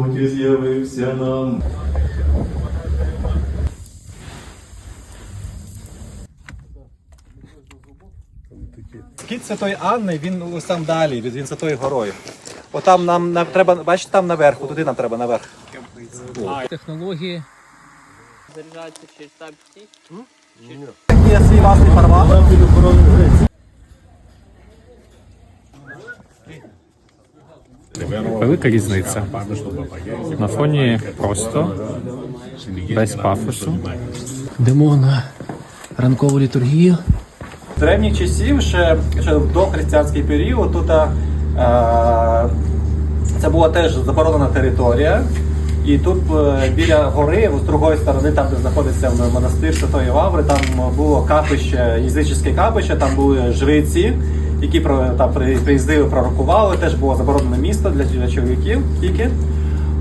Господь з'явився нам. Кіт Святої Анни, він ось там далі, від він за тою горою. Отам нам на- треба, бачите, там наверху, туди нам треба наверх. технології. Заряджається через таб ці. Є свій власний фарватер. Велика різниця. На фоні просто, без пафосу. Йдемо на ранкову літургію. З древніх часів, ще, ще в дохристиянський період, тут е, це була теж заборонена територія. І тут е, біля гори, з другої сторони, там, де знаходиться монастир Святої Лаври, там було капище, язичське капище, там були жриці, які там приїздили, пророкували. Теж було заборонене місто для, для чоловіків тільки.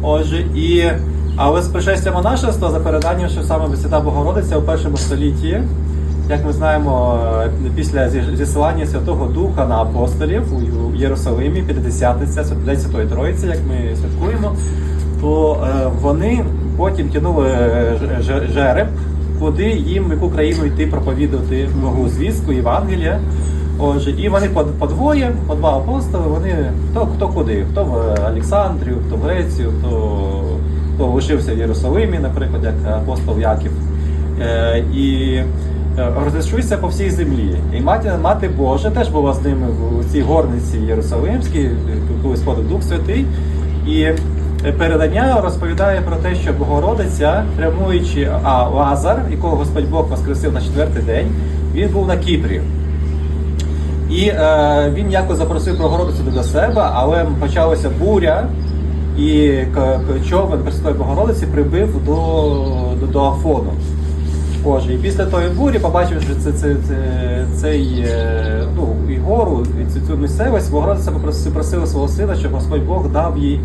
Отже, і але з пришестя монашества за переданням, що саме Свята Богородиця у першому столітті, як ми знаємо, е, після зі- зісилання Святого Духа на апостолів у- Єрусалимі, П'ятидесятниця, Святої Троїці, як ми святкуємо, то е, вони потім тянули е, жереб, куди їм в яку країну йти проповідувати Богу звістку, Євангелія. Отже, і вони по, по двоє, по два апостоли, вони хто, хто куди, хто в Олександрію, хто в Грецію, хто, хто лишився в Єрусалимі, наприклад, як апостол Яків. Е, і е, розійшлися по всій землі. І мати, мати Божа теж була з ними в цій горниці Єрусалимській, коли сходив Дух Святий. І передання розповідає про те, що Богородиця, прямуючи, а Лазар, якого Господь Бог воскресив на четвертий день, він був на Кіпрі. І е, він якось запросив Богородицю до себе, але почалася буря, і човен Пресвятої Богородиці прибив до, до, до Афону. Боже, і після тої бурі, побачивши це, це, це, цей, е, ну, і гору, і цю, цю місцевість, Богородиця попросила просила свого сина, щоб Господь Бог дав їй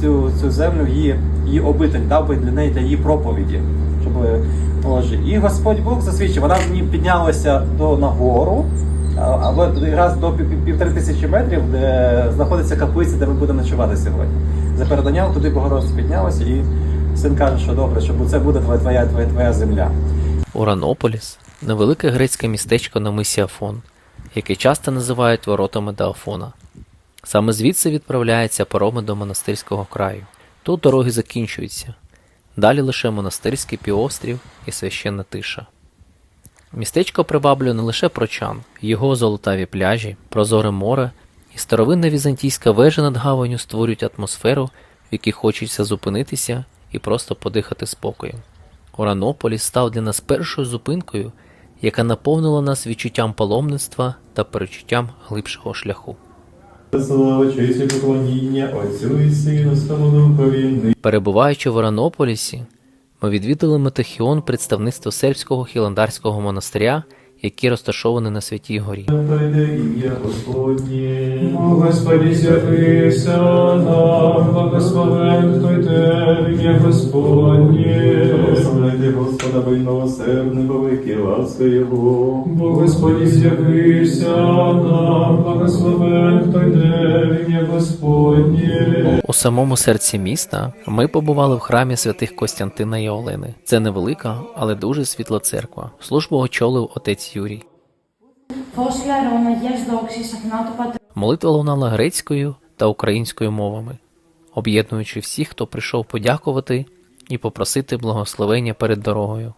цю, цю землю, її, її обитель, дав би для неї для її проповіді. Щоб, е, Боже. І Господь Бог засвідчив, вона ній піднялася до нагору, або раз до пів- пів- півтори тисячі метрів, де знаходиться каплиця, де ми будемо ночувати сьогодні. За переданням туди Богородиця піднялася, і син каже, що добре, що це буде твоя, твоя, твоя, твоя земля. Уранополіс невелике грецьке містечко на мисі Афон, яке часто називають воротами до Афона. Саме звідси відправляються пароми до монастирського краю. Тут дороги закінчуються. Далі лише монастирський півострів і священна тиша. Містечко приваблює не лише прочан, його золотаві пляжі, прозоре море і старовинна візантійська вежа над гаванню створюють атмосферу, в якій хочеться зупинитися і просто подихати спокоєм. Уранополіс став для нас першою зупинкою, яка наповнила нас відчуттям паломництва та перечуттям глибшого шляху. Слава, честь і поклоніння Отцю і Сину, Духові, Перебуваючи в Уранополісі, ми відвідали Метахіон представництво сербського хіландарського монастиря, який розташований на Святій Горі. прийде ім'я Господнє. Нам, благословен хто йде, ім'я Господнє. Прославляйте Господа, бо й милосердний, бо великі ласка Його. Бо Господи, з'явився нам, благословен хто йде, ім'я Господнє. У самому серці міста ми побували в храмі святих Костянтина і Олени. Це невелика, але дуже світла церква. Службу очолив отець Юрій. Молитва лунала грецькою та українською мовами, об'єднуючи всіх, хто прийшов подякувати і попросити благословення перед дорогою.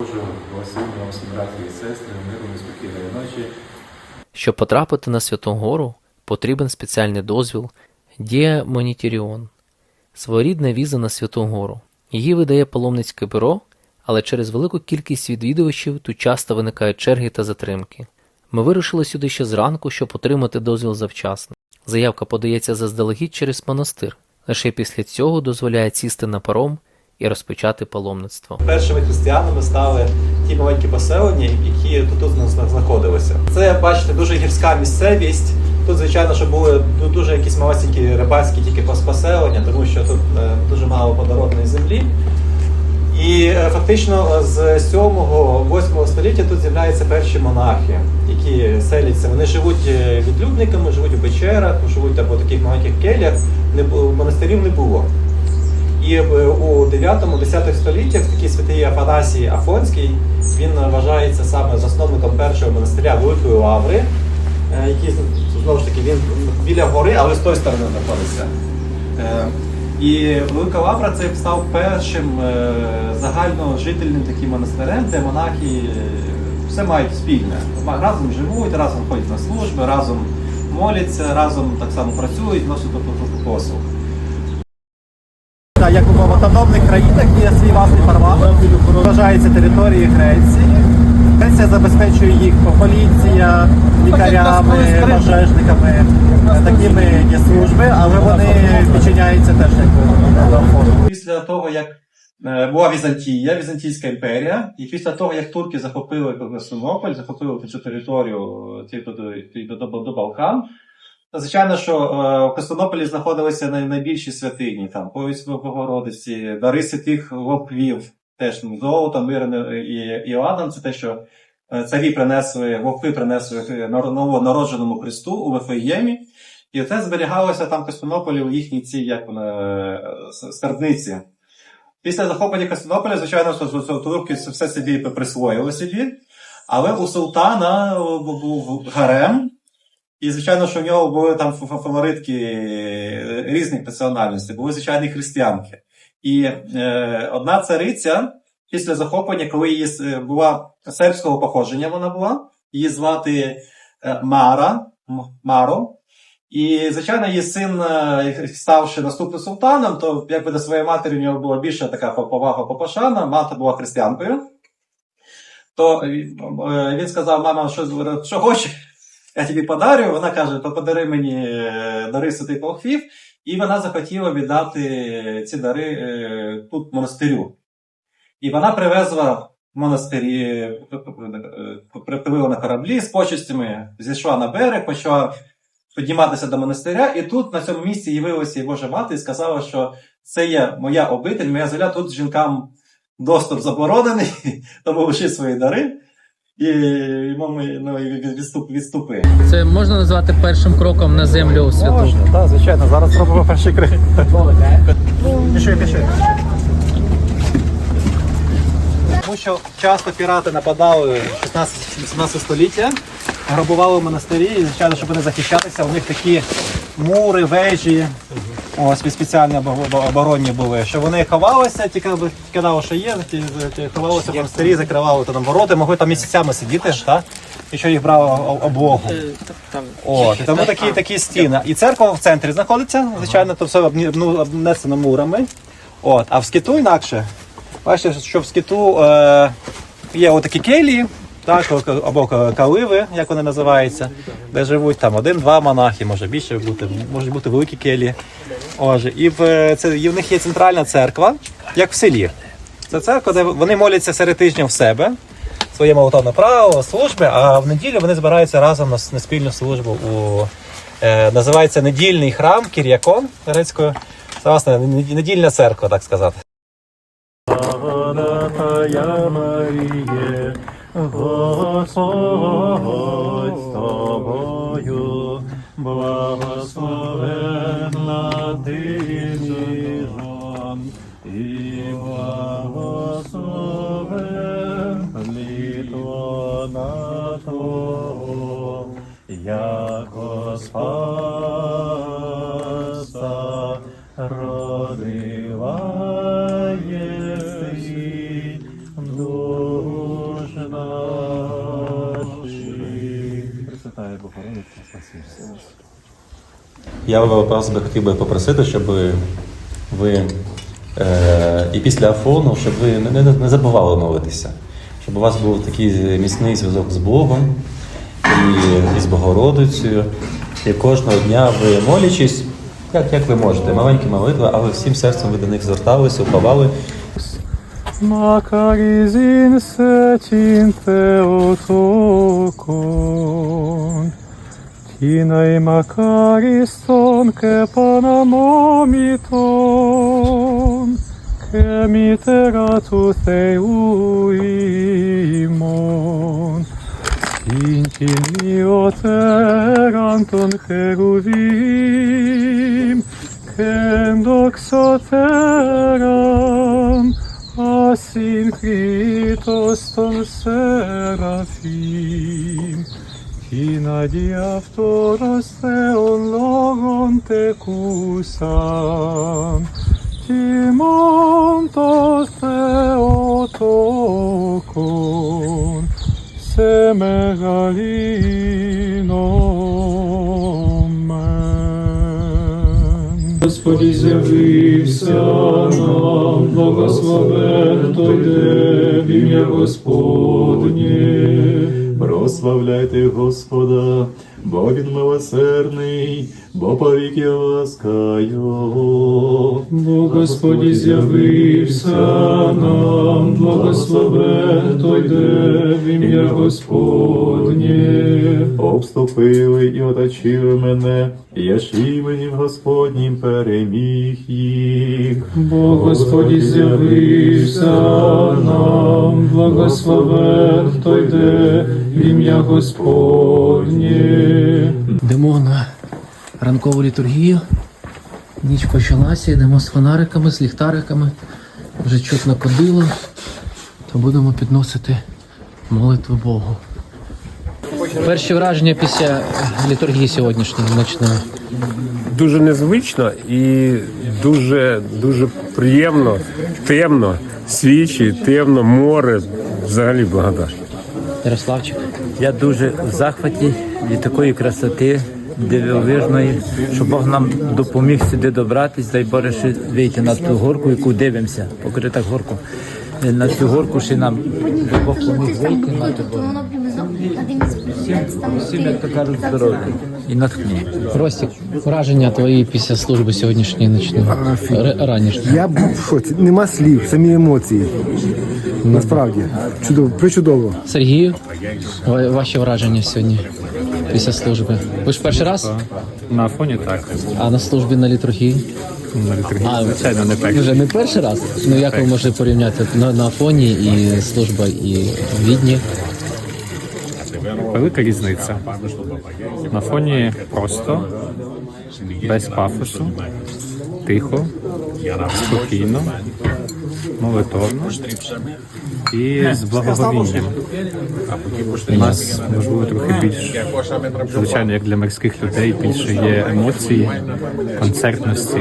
Щоб потрапити на Святу Гору, потрібен спеціальний дозвіл Дія Монітіріон, своєрідна віза на Святу Гору. Її видає паломницьке бюро але через велику кількість відвідувачів тут часто виникають черги та затримки. Ми вирушили сюди ще зранку, щоб отримати дозвіл завчасно. Заявка подається заздалегідь через монастир. Лише після цього дозволяє сісти на паром і розпочати паломництво. Першими християнами стали ті маленькі поселення, які тут, знаходилися. Це, бачите, дуже гірська місцевість. Тут, звичайно, що були ну, дуже якісь малесенькі рибацькі тільки поселення, тому що тут е, дуже мало плодородної землі. І е, фактично е, з 7-8 століття тут з'являються перші монахи, які селяться. Вони живуть е, відлюдниками, живуть у печерах, живуть або в таких маленьких келях. Не монастирів не було. І у 9-10 століттях такий святий Афанасій Афонський він вважається саме засновником першого монастиря Великої Лаври, який знову ж таки він біля гори, але з тої сторони знаходиться. І Велика Лавра це став першим е, загальножительним таким монастирем, де монахи е, все мають спільне. Разом живуть, разом ходять на служби, разом моляться, разом так само працюють, носять послуг. Як в автономних країнах є свій власний парламент, вважається території Греції. Греція забезпечує їх поліція, лікарями, пожежниками, такими є служби, але вони підчиняються теж як фонду. Після того, як е, була Візантія, Візантійська імперія, і після того, як турки захопили Константинополь, захопили цю територію ті- до, до, до, Балкан, то, звичайно, що е, в Константинополі знаходилися най- найбільші святині, там повість Богородиці, дари святих вовквів, теж ну, золото, мирне і, і ладан, це те, що е, царі принесли, вовки принесли е, новонародженому Христу у Вифлеємі. І це зберігалося там в Константинополі у їхній цій як вона, е, скарбниці. Після захоплення Константинополя, звичайно, турки все собі присвоїли собі, але у султана був гарем, і, звичайно, що в нього були там фа- фа- фаворитки е, різних національностей, були звичайні християнки. І е, одна цариця після захоплення, коли її була сербського походження, вона була, її звати е, Мара, Маро. І, звичайно, її син, е, ставши наступним султаном, то якби до своєї матері в нього була більша така повага попашана, мати була християнкою. То е, е, він сказав: мама, що, що хочеш, я тобі подарю. Вона каже: подари мені е, дари святий Полхвів. І вона захотіла віддати ці дари е, тут монастирю. І вона привезла в монастирі, е, припливла на кораблі з почестями, зійшла на берег, почала підніматися до монастиря, і тут на цьому місці явилася і Божа мати і сказала, що це є моя обитель, моя земля, тут жінкам доступ заборонений, тому лиши свої дари. І йому ну, і відступ, відступи. Це можна назвати першим кроком на землю святу. Можна, так, звичайно. Зараз робимо перший крик. Пішли, пішли. Тому що часто пірати нападали в 16-17 століття, грабували монастирі, і, звичайно, щоб вони захищатися, у них такі мури, вежі, ось спеціальні оборонні були, що вони ховалися, тільки аби кидало, що є, ті- ті ховалися в монастирі, закривали там ворота, могли там місяцями сидіти, так? і що їх брало облогу. От, і тому такі, такі стіни. І церква в центрі знаходиться, звичайно, то все ну, обнесено мурами. От, а в скиту інакше. Бачите, що в скиту е, є отакі келії, так, або каливи, як вони називаються, де живуть там один-два монахи, може більше бути, можуть бути великі келії. Отже, і в, це, і в них є центральна церква, як в селі. Це церква, де вони моляться серед тижня в себе, своє молотовне право, служби, а в неділю вони збираються разом на, на спільну службу у е, називається недільний храм Кір'якон грецькою. Це власне недільна церква, так сказати. Маріє, Господь з тобою, благословенна ти між і благословен літона Твого, яко спаса Я вас би хотів би попросити, щоб ви е, і після Афону, щоб ви не, не, не забували молитися, щоб у вас був такий міцний зв'язок з Богом і, і з Богородицею. І кожного дня ви молячись, як, як ви можете, маленькі молитви, але всім серцем ви до них зверталися, уповали. Μακαρίζειν σε την Κοιναι μακάριστον και παναμόμητον και μητέρα του Θεού ημών. Την κοινιότεραν των χερουβίμ και των σεραφίμ. Інаді авторосте ологон текусан, Тімонтос теотокон, Семегаліном мен. Господі з'явився нам, благословен той день, ім'я Господнє, Прославляйте Господа, бо Він милосердний, бо повіки ласкаю. Бо Господи з'явився нам, благословен той де в ім'я Господнє. Обступили і оточили мене, я ж іменем Господнім переміг їх. Бо Господи з'явився нам, благословен той де в ім'я Господнє. Йдемо на ранкову літургію. Ніч почалася, йдемо з фонариками, з ліхтариками. Вже чутно кодило, то будемо підносити молитву Богу. Перші враження після літургії сьогоднішньої ночної. дуже незвично і дуже дуже приємно, темно, свічі, темно, море. Взагалі благодать. Ярославчик. Я дуже в захваті від такої красоти дивовижної, що Бог нам допоміг сюди добратись, дай Боже ще вийти на ту горку, яку дивимося, покрита горку. Е, На цю горку ще нам Бог поміг вийти ту горку. Всім, як то кажуть, здоров'я і натхнення. Ростік, враження твої після служби сьогоднішньої ночної. Р- ранішньої. Я був в шоці. Нема слів, самі емоції. Насправді. Чудово, причудово. Сергію, ва- ваші враження сьогодні після служби. Ви ж перший раз? На фоні так. А на службі на літургії? На літургії, звичайно, не перший. Вже не перший раз. Ну як ви можете порівняти на, на фоні і служба і в відні? Велика різниця. На фоні просто, без пафосу, тихо, спокійно, молитовно і з благоговінням. У нас, можливо, трохи більш, звичайно, як для морських людей, більше є емоцій, концертності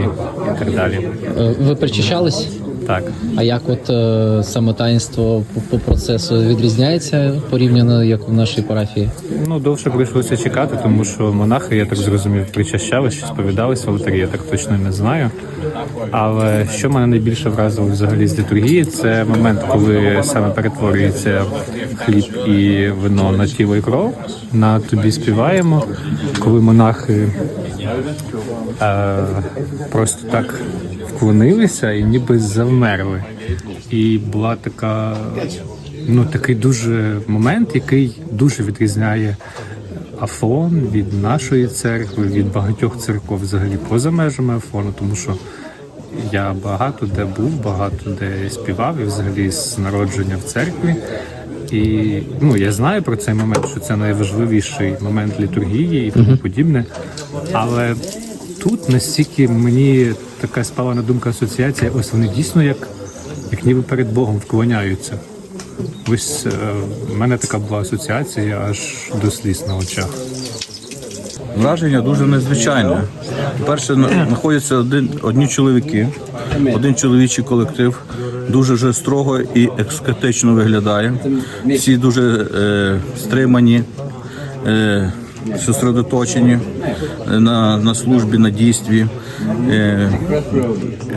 і так далі. Е, Ви причащались? Так. А як от е, саме таїнство по, по процесу відрізняється порівняно як в нашій парафії? Ну, довше прийшлося чекати, тому що монахи, я так зрозумів, причащали, що сповідались в алтарі, я так точно не знаю. Але що мене найбільше вразило взагалі з літургії, це момент, коли саме перетворюється хліб і вино на тіло і кров. На тобі співаємо, коли монахи е, просто так вклонилися і ніби завмерли. І була така, ну такий дуже момент, який дуже відрізняє Афон від нашої церкви, від багатьох церков взагалі поза межами Афону, тому що я багато де був, багато де співав і взагалі з народження в церкві. І ну я знаю про цей момент, що це найважливіший момент літургії і тому подібне. Але тут настільки мені така спала на думка асоціація, ось вони дійсно як, як ніби перед Богом вклоняються. Ось е, в мене така була асоціація аж до сліз на очах. Враження дуже незвичайне. Перше, знаходяться один, одні чоловіки, один чоловічий колектив, дуже вже строго і ескетично виглядає. Всі дуже е, стримані, е, зосередоточені е, на, на службі, на дійстві. Е,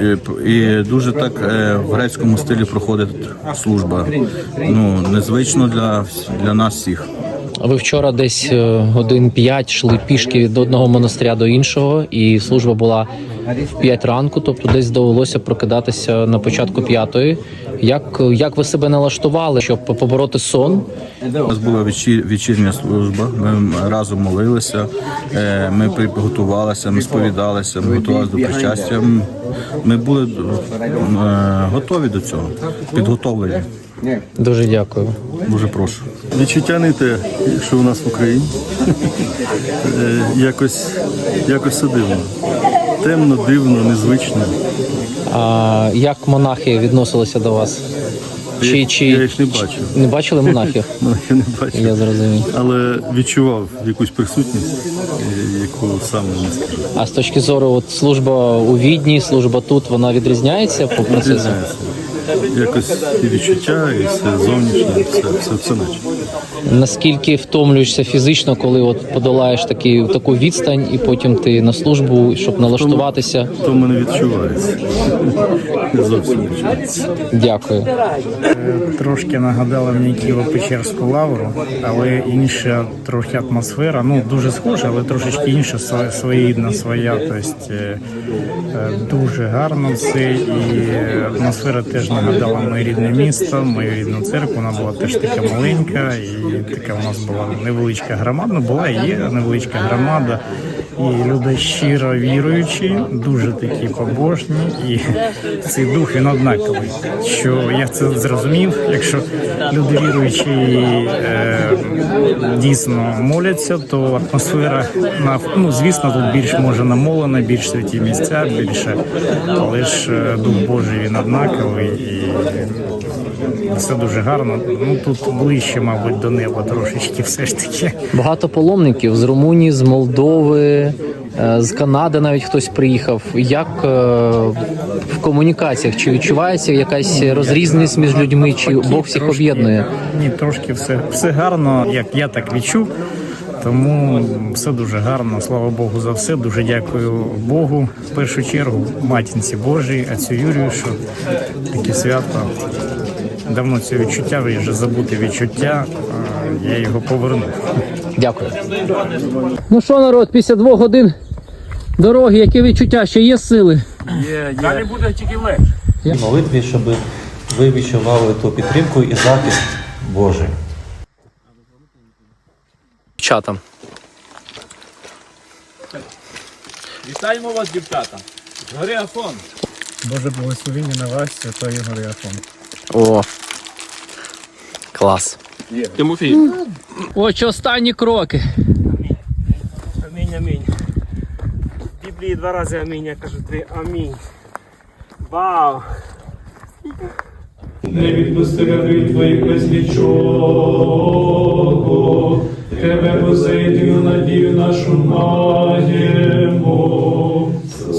е, і дуже так в грецькому стилі проходить служба. Ну, незвично для, для нас всіх. А ви вчора десь годин п'ять йшли пішки від одного монастиря до іншого, і служба була п'ять ранку, тобто десь довелося прокидатися на початку п'ятої. Як, як ви себе налаштували, щоб побороти сон? У нас була вечір, вечірня служба. Ми разом молилися, е, ми приготувалися, ми сповідалися, ми готувалися до причастя. Ми були е, готові до цього, підготовлені. Дуже дякую. Дуже прошу. Відчуття не те, що у нас в Україні. Е, якось, якось це дивно. Темно, дивно, незвично. А як монахи відносилися до вас? Чи, Я чи їх не бачив. не бачили монахів? Я не бачив. Я зрозумів. Але відчував якусь присутність, е, яку саме не скажу. А з точки зору, от служба у Відні, служба тут, вона відрізняється по процесу? Відрізняється. Якось і відчуття, і все зовнішнє, все, все, все наче. Наскільки втомлюєшся фізично, коли от подолаєш такі, таку відстань, і потім ти на службу, щоб налаштуватися? То мене відчувається. Зовсім. Дякую. Трошки нагадала мені Києво-Печерську лавру, але інша трохи атмосфера. Ну дуже схожа, але трошечки інша своєрідна своя. Тобто е, е, дуже гарно все. І е, атмосфера теж нагадала моє рідне місто, мою рідну церкву. Вона була теж така маленька, і така у нас була невеличка громада. Ну, була і є невеличка громада. І люди щиро віруючі, дуже такі побожні, і цей дух він однаковий. Що я це зрозумів, якщо люди віруючі е, дійсно моляться, то атмосфера на ну звісно тут більш може намолена, більш святі місця, більше, але ж е, дух Божий він однаковий і все дуже гарно. Ну тут ближче, мабуть, до неба трошечки все ж таки. Багато паломників з Румунії, з Молдови, е, з Канади навіть хтось приїхав. Як е, в комунікаціях? Чи відчувається якась розрізненість між людьми, чи Бог всіх об'єднує? Ні, трошки все, все гарно, як я так відчув. Тому все дуже гарно. Слава Богу за все. Дуже дякую Богу. В першу чергу матінці Божій, отцю Юрію, що таке свято. Давно це відчуття, ви вже забути відчуття. Я його повернув. Дякую. Ну що, народ, після двох годин дороги, які відчуття, ще є сили? Далі буде тільки легше. І молитві, щоб ви відчували ту підтримку і захист Божий. Чатам. Вітаємо вас, дівчата. Гори Афон. Боже благословіння на вас, святої гори Афон. О. Клас. Тимофій. Ось останні кроки. Амінь, амінь. В Біблії два рази амінь, я кажу три амінь. Вау! Не відпусти рабів твоїх без нічого, тебе позитивну надію нашу маємо.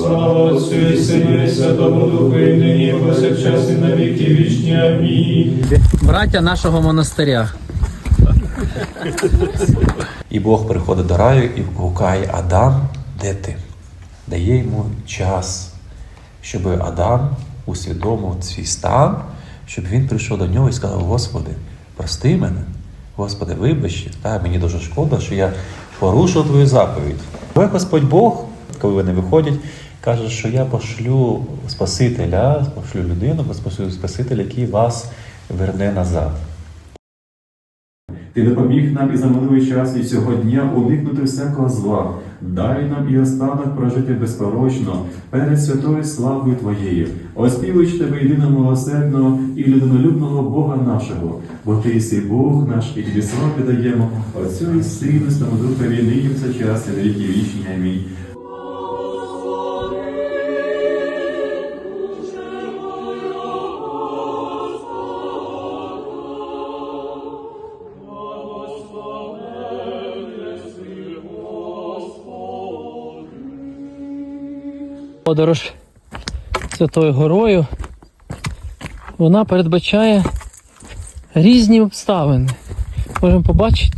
Слава Отцю і Сину і Святому Духу, і нині, і повсякчас, і на віки вічні. Амінь. Браття нашого монастиря. І Бог приходить до раю і гукає Адам, де ти? Дає йому час, щоб Адам усвідомив свій стан, щоб він прийшов до нього і сказав: Господи, прости мене, Господи, вибач, та мені дуже шкода, що я порушив твою заповідь. Але Господь Бог, коли вони виходять, каже, що я пошлю Спасителя, пошлю людину, пошлю Спасителя, який вас верне назад. Ти допоміг нам і за минулий час і цього дня уникнути всякого зла. Дай нам і останок прожити безпорочно перед святою славою Твоєю, оспівуючи тебе єдиного милосердного і людинолюбного Бога нашого, бо Ти єси Бог наш, і тобі славу піддаємо Отцю і Сину, Святому Духові, нині все час і віки вічні. Амінь. Подорож Святою Горою. Вона передбачає різні обставини. Можемо побачити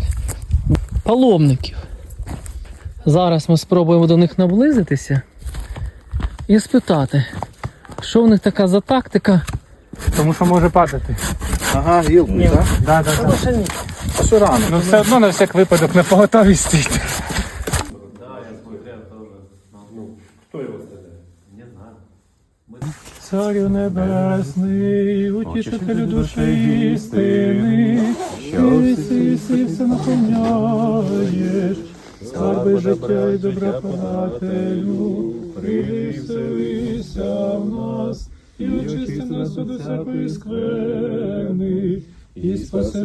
паломників. Зараз ми спробуємо до них наблизитися і спитати, що в них така за тактика. Тому що може падати. Ага, гілку, так? Да, да, да. Що рано? Ну все одно на всяк випадок на поготові стійте. Царю небесний, утішителю душі істини, що іси, іси все наповняєш, скарби життя й добра подателю, приселися в нас, і очисти нас від усякої скверни, і спаси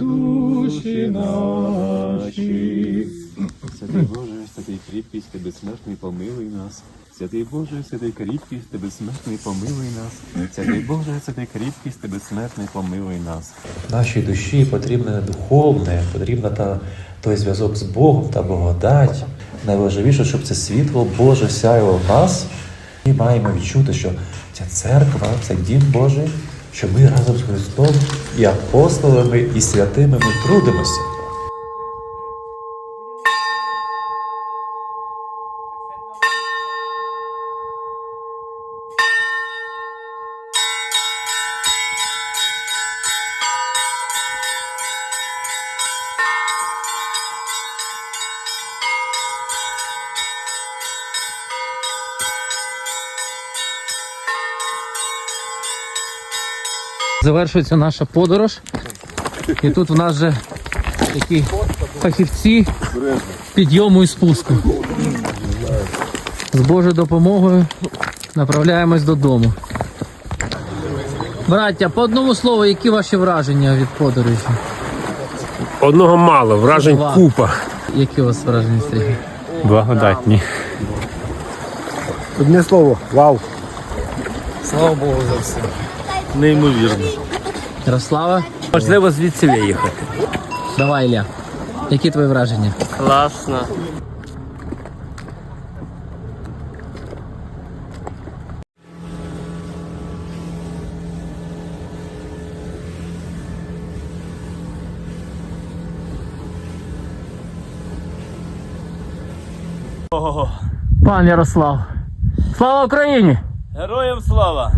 душі наші. Святий Боже, святий кріпкий, ти безсмертний, помилуй нас. Святий Боже, святий кріпкий, ти безсмертний, помилуй нас. Святий Боже, святий кріпкий, ти безсмертний, помилуй нас. Нашій душі потрібне духовне, потрібна та той зв'язок з Богом та благодать. Найважливіше, щоб це світло Боже сяяло в нас. Ми маємо відчути, що ця церква це дім Божий, що ми разом з Христом і апостолами, і святими ми трудимося. Завершується наша подорож. І тут в нас вже такі фахівці підйому і спуску. З Божою допомогою направляємось додому. Браття, по одному слову, які ваші враження від подорожі? Одного мало, вражень Два. купа. Які у вас враження, Сергій? Благодатні. Одне слово, вау. Неймовірно. Ярослава, Можливо, звідси виїхати. давай, Ілля. Які твої враження? Класно. Пан Ярослав. Слава Україні! Героям слава!